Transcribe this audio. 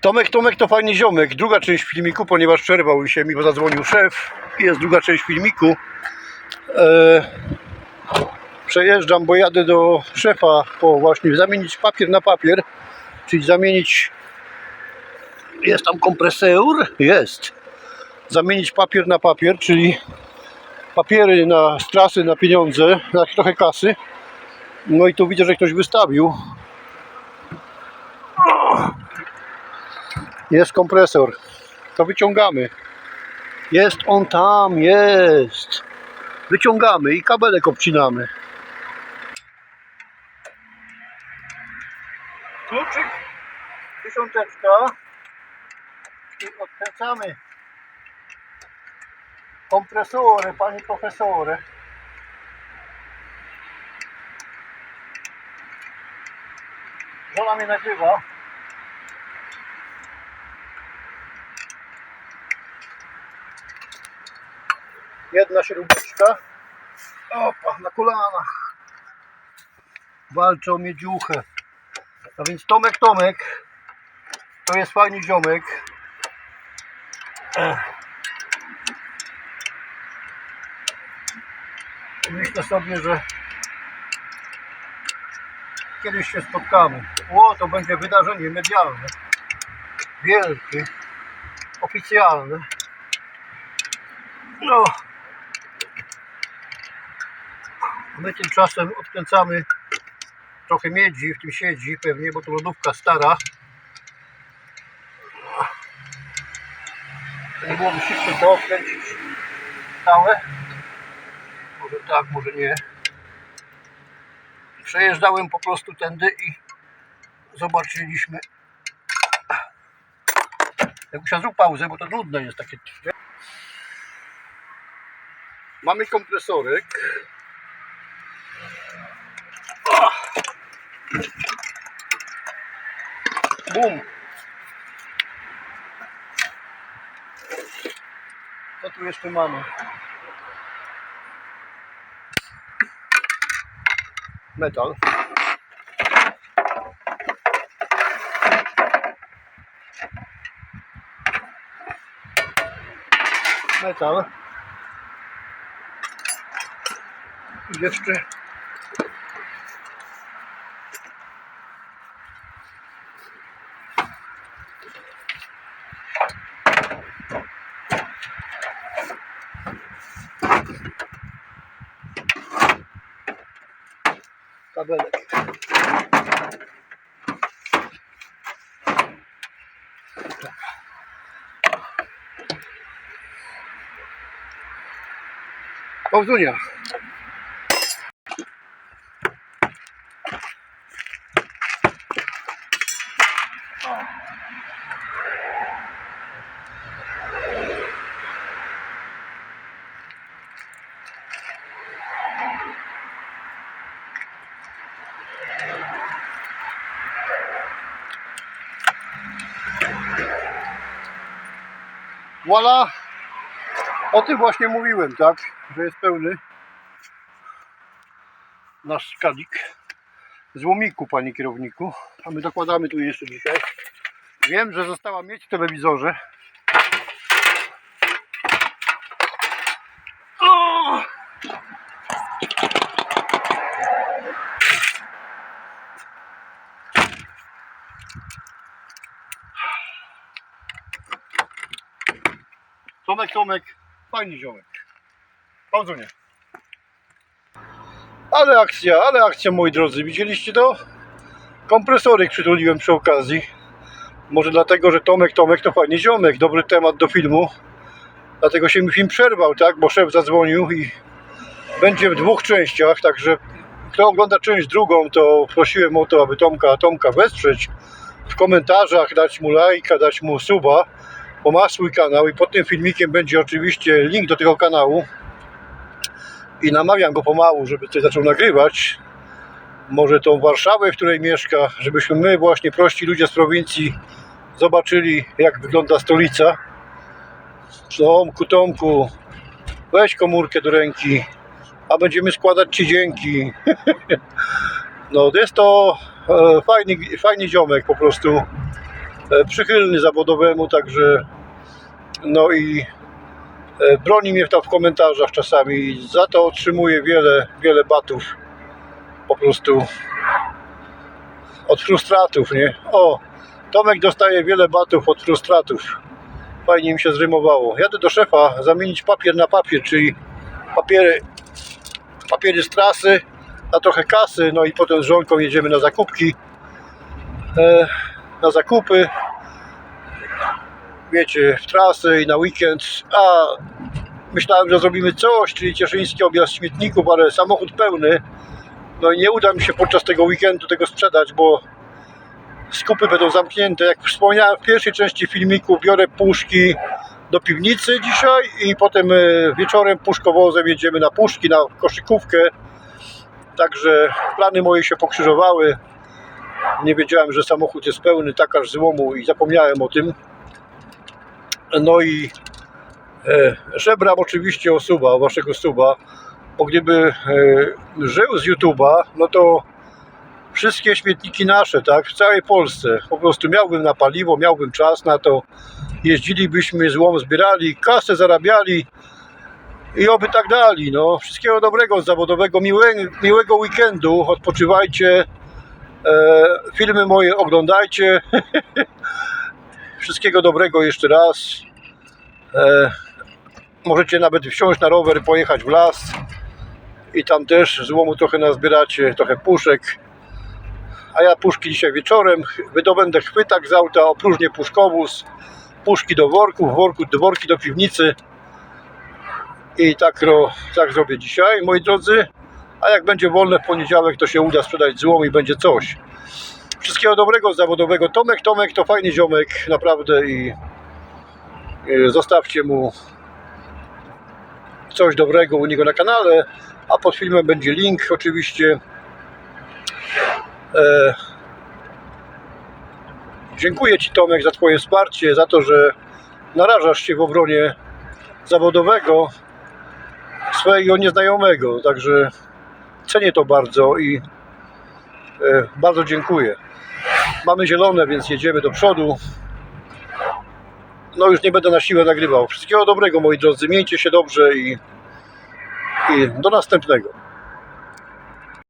Tomek, Tomek to fajny ziomek. Druga część filmiku, ponieważ przerwał się mi, bo zadzwonił szef. Jest druga część filmiku. E, przejeżdżam, bo jadę do szefa po właśnie zamienić papier na papier, czyli zamienić jest tam kompreseur? Jest. Zamienić papier na papier, czyli papiery na strasy, na pieniądze, na trochę kasy. No i tu widzę, że ktoś wystawił. Jest kompresor. To wyciągamy. Jest on tam, jest. Wyciągamy i kabelek obcinamy. Kluczyk, dziesiąteczka. I odkręcamy kompresory, panie profesorze. Żona mnie nagrywa. Jedna śrubeczka. Opa, na kolanach. Walczą miedziuchę. A więc Tomek Tomek to jest fajny ziomek. Myślę sobie, że kiedyś się spotkamy. O, to będzie wydarzenie medialne. Wielkie. Oficjalne. No. A My tymczasem odkręcamy trochę miedzi, w tym siedzi pewnie, bo to lodówka stara. Nie byłoby szybciej to odkręcić całe. Może tak, może nie. Przejeżdżałem po prostu tędy i zobaczyliśmy. Jak musiał zrób pauzę, bo to nudne jest takie. Mamy kompresorek. Bum. Co tu jeszcze mamy? Metal. Metal. Jeszcze 我看看揍你了 Voila! O tym właśnie mówiłem, tak? Że jest pełny nasz skalik z łomiku, panie kierowniku. A my dokładamy tu jeszcze dzisiaj. Wiem, że została mieć w telewizorze. O! Tomek, Tomek, fajny ziomek. Ale akcja, ale akcja moi drodzy. Widzieliście to? Kompresoryk przytuliłem przy okazji. Może dlatego, że Tomek, Tomek to fajny ziomek. Dobry temat do filmu. Dlatego się mi film przerwał, tak? Bo szef zadzwonił i będzie w dwóch częściach. Także kto ogląda część drugą, to prosiłem o to, aby Tomka, Tomka wesprzeć. W komentarzach dać mu lajka, dać mu suba ma swój kanał i pod tym filmikiem będzie oczywiście link do tego kanału. I namawiam go pomału, żeby coś zaczął nagrywać. Może tą Warszawę, w której mieszka, żebyśmy my właśnie prości ludzie z prowincji zobaczyli jak wygląda stolica. Tomku, Tomku weź komórkę do ręki a będziemy składać Ci dzięki. No jest to e, fajny, fajny ziomek po prostu przychylny zawodowemu, także no i e, broni mnie tam w komentarzach czasami za to otrzymuję wiele, wiele batów po prostu od frustratów, nie? O, Tomek dostaje wiele batów od frustratów. Fajnie mi się zrymowało. Jadę do szefa zamienić papier na papier, czyli papiery, papiery z trasy na trochę kasy, no i potem z żonką jedziemy na zakupki, e, na zakupy, wiecie, w trasy i na weekend, a myślałem, że zrobimy coś, czyli cieszyński objazd śmietników, ale samochód pełny, no i nie uda mi się podczas tego weekendu tego sprzedać, bo skupy będą zamknięte. Jak wspomniałem w pierwszej części filmiku, biorę puszki do piwnicy dzisiaj i potem e, wieczorem puszkowozem jedziemy na puszki, na koszykówkę. Także plany moje się pokrzyżowały. Nie wiedziałem, że samochód jest pełny, tak aż złomu i zapomniałem o tym. No i e, żebram oczywiście o suba, o waszego suba, bo gdyby e, żył z YouTube'a, no to wszystkie śmietniki nasze, tak, w całej Polsce. Po prostu miałbym na paliwo, miałbym czas na to. Jeździlibyśmy, złom zbierali, kasę zarabiali i oby tak dali. No. Wszystkiego dobrego zawodowego, miłe, miłego weekendu, odpoczywajcie. E, filmy moje oglądajcie. Wszystkiego dobrego jeszcze raz. E, możecie nawet wsiąść na rower, pojechać w las i tam też złomu trochę nazbieracie, trochę puszek. A ja puszki dzisiaj wieczorem wydobędę chwytak z auta, opróżnię puszkowóz, puszki do worków, worku, worki do piwnicy. I tak, tak zrobię dzisiaj, moi drodzy. A jak będzie wolne w poniedziałek, to się uda sprzedać złom i będzie coś. Wszystkiego dobrego zawodowego. Tomek, Tomek to fajny ziomek, naprawdę i zostawcie mu coś dobrego u niego na kanale, a pod filmem będzie link oczywiście. E, dziękuję Ci Tomek za Twoje wsparcie, za to, że narażasz się w obronie zawodowego swojego nieznajomego, także cenię to bardzo i e, bardzo dziękuję. Mamy zielone, więc jedziemy do przodu. No już nie będę na siłę nagrywał. Wszystkiego dobrego moi drodzy, miejcie się dobrze i, i do następnego.